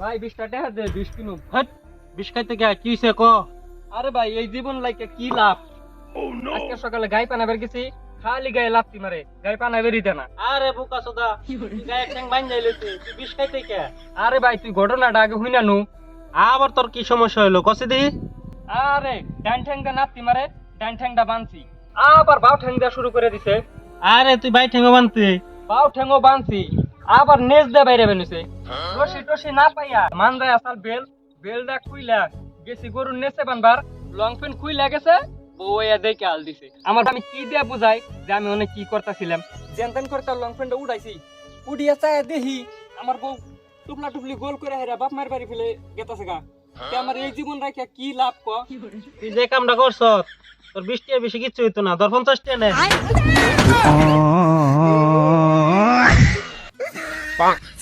ভাই বিশটা টাকা দে বিশ কিলো। হট বিষ খাইতে গিয়া কি হইছে ক? আরে ভাই এই জীবন লাইকে কি লাভ? আজকে সকালে গাই পানা বের গেছি খালি গায়ে লাফতি মারে গাই পানা বেরিতে না আরে বুকা সুদা গায়ে ঠ্যাং বাইন যাইলেছে তুই বিষ খাইতে কে? আরে ভাই তুই ঘটনাটা আগে হুই না। নু আবার তোর কি সমস্যা হইল কসে দি? আরে ডান ঠ্যাংটা নাপতি মারে ডান ঠ্যাংটা বানছি। আবার বাউ ঠ্যাং দেওয়া শুরু করে দিছে। আরে তুই বাই ঠ্যাঙ্গো বানতে। বাউ ঠ্যাংও বানছি। আবার নেজ দে বাইরে বেনুছে রশি টসি না পাইয়া মান যায় আসাল বেল। বেলটা খুইলা গেছি গরুর নেচে বানবার। লং পেন খুইলা গেছে বউয়া দেখে আল দিছে। আমার আমি কি দিয়া বুঝাই যে আমি অনেক কি করতেছিলাম। তেন তেন করে তার লং পেনটা উড়াইছি। উড়িয়া চায় দেখি আমার বউ টুপলা টুপলি গোল করে হেরা বাপ মার বাড়ি ফেলে গেতাছে গা। তে আমার এই জীবন রাখিয়া কি লাভ ক? তুই যে কামটা করছ তোর বিশ টাকা বেশি কিচ্ছু হইতো না। তোর পঞ্চাশ টাকা নে